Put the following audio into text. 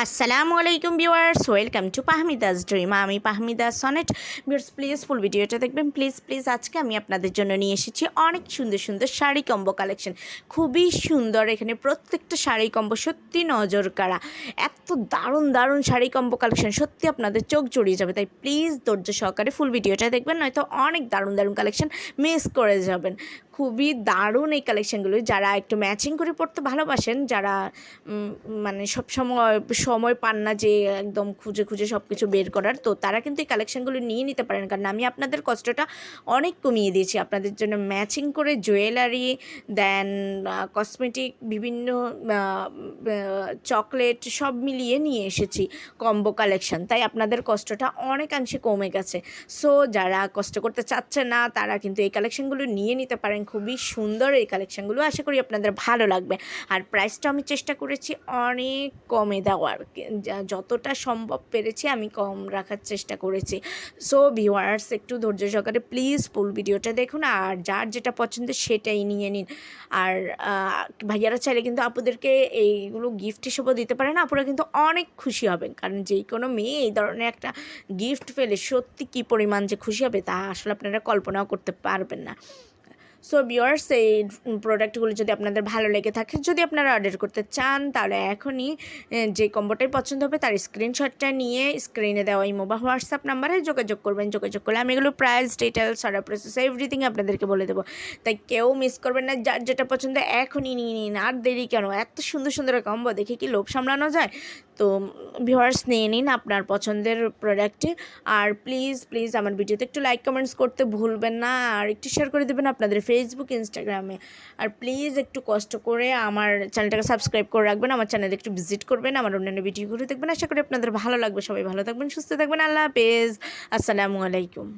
আসসালামু আলাইকুম viewers welcome to Pahmida's dream আমি Pahmida Sonet viewers please full ভিডিওটা দেখবেন। প্লিজ প্লিজ আজকে আমি আপনাদের জন্য নিয়ে এসেছি অনেক সুন্দর সুন্দর শাড়ি কম্বো কালেকশন খুবই সুন্দর এখানে প্রত্যেকটা শাড়ি কম্বো, সত্যি নজর কাড়া। এত দারুণ দারুণ শাড়ি কম্বো কালেকশন সত্যি আপনাদের চোখ জড়িয়ে যাবে। তাই প্লিজ ধৈর্য সহকারে ফুল ভিডিওটা দেখবেন, নয়তো অনেক দারুণ দারুণ কালেকশন মিস করে যাবেন। খুবই দারুণ এই কালেকশনগুলো যারা একটু ম্যাচিং করে পড়তে ভালোবাসেন, যারা মানে সব সময় পান না যে একদম খুঁজে খুঁজে সব কিছু বের করার, তো তারা কিন্তু এই কালেকশনগুলো নিয়ে নিতে পারেন। কারণ আমি আপনাদের কষ্টটা অনেক কমিয়ে দিয়েছি। আপনাদের জন্য ম্যাচিং করে জুয়েলারি দেন কসমেটিক বিভিন্ন চকলেট সব মিলিয়ে নিয়ে এসেছি কম্বো কালেকশন তাই আপনাদের কষ্টটা অনেকাংশে কমে গেছে। সো যারা কষ্ট করতে চাচ্ছে না, তারা কিন্তু এই কালেকশনগুলো নিয়ে নিতে পারেন। খুবই সুন্দর এই কালেকশনগুলো আশা করি আপনাদের ভালো লাগবে। আর প্রাইসটা আমি চেষ্টা করেছি অনেক কমে দেওয়ার। যা- যতটা সম্ভব পেরেছি আমি কম রাখার চেষ্টা করেছি। সো ভিউয়ার্স একটু ধৈর্য সহকারে প্লিজ ফুল ভিডিওটা দেখুন আর যার যেটা পছন্দ সেটাই নিয়ে নিন। আর ভাইয়ারা চাইলে কিন্তু আপুদেরকে এইগুলো গিফট হিসেবেও দিতে পারেন। আপুরা কিন্তু অনেক খুশি হবেন। কারণ যে কোনো মেয়ে এই ধরনের একটা গিফট পেলে সত্যি কী পরিমাণ যে খুশি হবে তা আসলে আপনারা কল্পনাও করতে পারবেন না। সো বিয়ার্স এই প্রোডাক্টগুলো যদি আপনাদের ভালো লেগে থাকে, যদি আপনারা অর্ডার করতে চান, তাহলে এখনই যে কম্বোটাই পছন্দ হবে, তার স্ক্রিনশটটা নিয়ে স্ক্রিনে দেওয়া ইমো বা হোয়াটসঅ্যাপ নাম্বারে যোগাযোগ করবেন, যোগাযোগ করলে আমি এগুলো price details order process everything আপনাদেরকে বলে দেবো। তাই কেউ মিস করবেন না, যার যেটা পছন্দ এখনই নিয়ে নিন, আর দেরি কেন? এত সুন্দর সুন্দর কম্বো দেখে কি লোভ সামলানো যায়? তো ভিউয়ার্স নিয়ে নিন আপনার পছন্দের প্রোডাক্টে আর প্লিজ প্লিজ আমার ভিডিওতে একটু লাইক কমেন্টস করতে ভুলবেন না, আর একটু শেয়ার করে দেবেন আপনাদের ফেসবুক ইনস্টাগ্রামে আর প্লিজ একটু কষ্ট করে আমার চ্যানেলটাকে সাবস্ক্রাইব করে রাখবেন, আমার চ্যানেলে একটু ভিজিট করবেন, আমার অন্যান্য ভিডিওগুলো দেখবেন। আশা করি আপনাদের ভালো লাগবে। সবাই ভালো থাকবেন, সুস্থ থাকবেন। আল্লাহ হাফেজ। আসসালামু আলাইকুম।